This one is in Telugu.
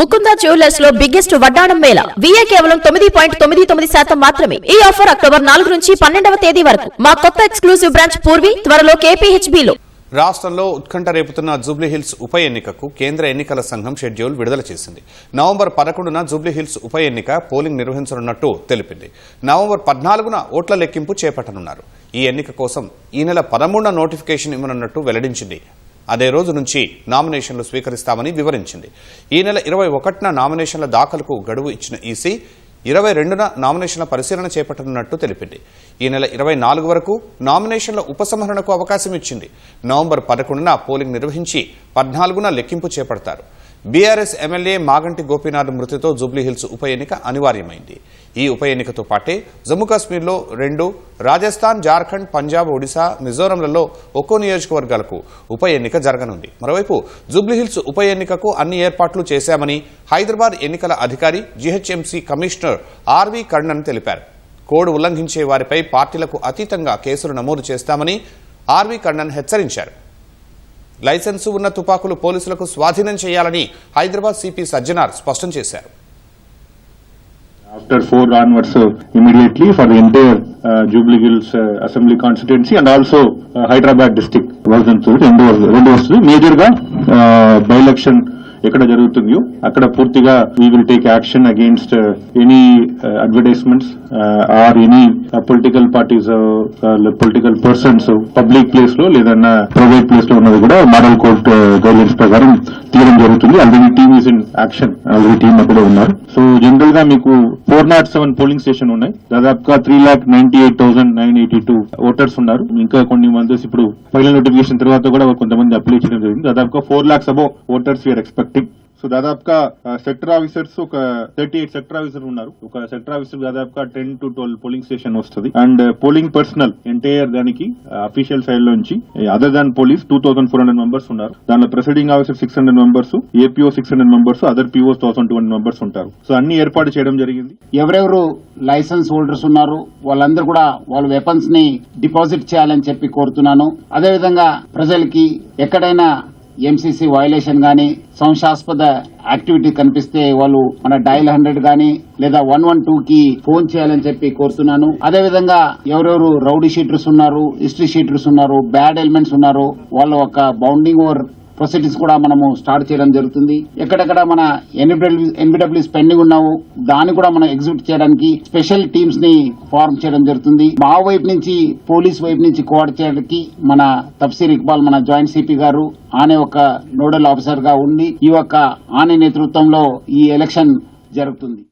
ముకుంద జ్యువెలర్స్లో బిగ్గెస్ట్ వడ్డాణం మేళ విఏ కేవలం తొమ్మిది పాయింట్ తొమ్మిది తొమ్మిది శాతం మాత్రమే. ఈ ఆఫర్ అక్టోబర్ నాలుగు నుంచి పన్నెండవ తేదీ వరకు. మా కొత్త ఎక్స్క్లూసివ్ బ్రాంచ్ పూర్వి త్వరలో KPHB లో. రాష్ట్రంలో ఉత్కంఠ రేపుతున్న జూబ్లీహిల్స్ ఉప ఎన్నికకు కేంద్ర ఎన్నికల సంఘం షెడ్యూల్ విడుదల చేసింది. నవంబర్ పదకొండున జూబ్లీహిల్స్ ఉప ఎన్నిక పోలింగ్ నిర్వహించనున్నట్టు తెలిపింది. నవంబర్ పద్నాలుగున ఓట్ల లెక్కింపు చేపట్టనున్నారు. ఈ ఎన్నిక కోసం ఈ నెల పదమూడున నోటిఫికేషన్ ఇవ్వనున్నట్టు వెల్లడించింది అదే రోజు నుంచి నామినేషన్లు స్వీకరిస్తామని వివరించింది. ఈ నెల ఇరవై ఒకటిన నామినేషన్ల దాఖలకు గడువు ఇచ్చిన ఈసీ ఇరవై రెండున నామినేషన్ల పరిశీలన చేపట్టనున్నట్టు తెలిపింది. ఈ నెల ఇరవై నాలుగు వరకు నామినేషన్ల ఉపసంహరణకు అవకాశం ఇచ్చింది. నవంబర్ పదకొండున పోలింగ్ నిర్వహించి పద్నాలుగున లెక్కింపు చేపడతారు. బీఆర్ఎస్ ఎమ్మెల్యే మాగంటి గోపీనాథ్ మృతితో జూబ్లీహిల్స్ ఉప ఎన్నిక అనివార్యమైంది. ఈ ఉప ఎన్నికతో పాటే జమ్మూ కాశ్మీర్లో రెండు రాజస్థాన్ జార్ఖండ్ పంజాబ్ ఒడిశా మిజోరంలలో ఒక్కో నియోజకవర్గాలకు ఉప ఎన్నిక జరగనుంది. మరోవైపు జూబ్లీహిల్స్ ఉప ఎన్నికకు అన్ని ఏర్పాట్లు చేశామని హైదరాబాద్ ఎన్నికల అధికారి జీహెచ్ఎంసీ కమిషనర్ ఆర్వి కర్ణన్ తెలిపారు. కోడ్ ఉల్లంఘించే వారిపై పార్టీలకు అతీతంగా కేసులు నమోదు చేస్తామని ఆర్వి కర్ణన్ హెచ్చరించారు. లైసెన్సు ఉన్న తుపాకులు పోలీసులకు స్వాధీనం చేయాలని హైదరాబాద్ సిపి సజ్జనార్ స్పష్టం చేశారు after 4 onwards uh, immediately for the entire uh, Jubilee Hills uh, Assembly constituency and also uh, Hyderabad district version రెండు రెండు వస్తుంది మేజర్గా బై ఎలక్షన్ ఎక్కడ జరుగుతుందో అక్కడ పూర్తిగా we will take action against any advertisements or any political parties political persons public ప్లేస్లో లేదన్నా ప్రైవేట్ ప్లేస్లో ఉన్నది కూడా మోడల్ కోర్ట్ గైడ్లైన్స్ ప్రకారం తీయడం జరుగుతుంది. Already team is in action already team అక్కడే ఉన్నారు. సో జనరల్గా మీకు four nought seven polling station ఉన్నాయి. దాదాపుగా three lakh ninety eight thousand nine eighty two voters ఉన్నారు. ఇంకా కొన్ని మంది ఇప్పుడు ఫైనల్ నోటిఫికేషన్ తర్వాత కూడా కొంతమంది అప్లై చేయడం జరిగింది. దాదాపుగా ఫోర్ లాక్స్ అబౌ ఓటర్స్ వీఆర్ టిప్. సో దాదాపుగా సెక్టర్ ఆఫీసర్స్ ఒక థర్టీ ఎయిట్ సెక్టర్ ఆఫీసర్ ఉన్నారు. ఒక సెక్టర్ ఆఫీసర్ దాదాపుగా ten to twelve polling station వస్తుంది. అండ్ పోలింగ్ పర్సనల్ ఎంటైర్ దానికి అఫీషియల్ సైడ్ నుంచి other than police two thousand four hundred members ఉన్నారు. దానిలో presiding officer six hundred members APO six hundred members other PO thousand two hundred members ఉంటారు. సో అన్ని ఏర్పాటు చేయడం జరిగింది. ఎవరెవరు లైసెన్స్ హోల్డర్స్ ఉన్నారు వాళ్ళందరూ కూడా వాళ్ళ వెపన్స్ని డిపాజిట్ చేయాలని చెప్పి కోరుతున్నాను. అదేవిధంగా ప్రజలకి ఎక్కడైనా ఎంసీసీ వయలేషన్ గాని సంశాస్పద యాక్టివిటీ కనిపిస్తే వాళ్ళు మన డైల్ హండ్రెడ్ గాని లేదా వన్ వన్ టూ కి ఫోన్ చేయాలని చెప్పి కోరుతున్నాను. అదేవిధంగా ఎవరెవరు రౌడీ షీటర్స్ ఉన్నారు హిస్టరీ షీటర్స్ ఉన్నారు బ్యాడ్ ఎలిమెంట్స్ ఉన్నారు వాళ్ళ ఒక బౌండింగ్ ఓవర్ ఫెసిలిటీస్ కూడా మనము స్టార్ట్ చేయడం జరుగుతుంది. ఎక్కడెక్కడ మన ఎన్బిడబ్ల్యూస్ పెండింగ్ ఉన్నావు దాన్ని కూడా మనం ఎగ్జిక్యూట్ చేయడానికి స్పెషల్ టీమ్స్ని ఫార్మ్ చేయడం జరుగుతుంది. మా వైపు నుంచి పోలీస్ వైపు నుంచి కోఆర్డ్ చేయడానికి మన తఫ్సీర్ ఇక్బాల్ మన జాయింట్ సిపి గారు ఆనే ఒక నోడల్ ఆఫీసర్గా ఉండి ఈ యొక్క ఆనే నేతృత్వంలో ఈ ఎలక్షన్ జరుగుతుంది.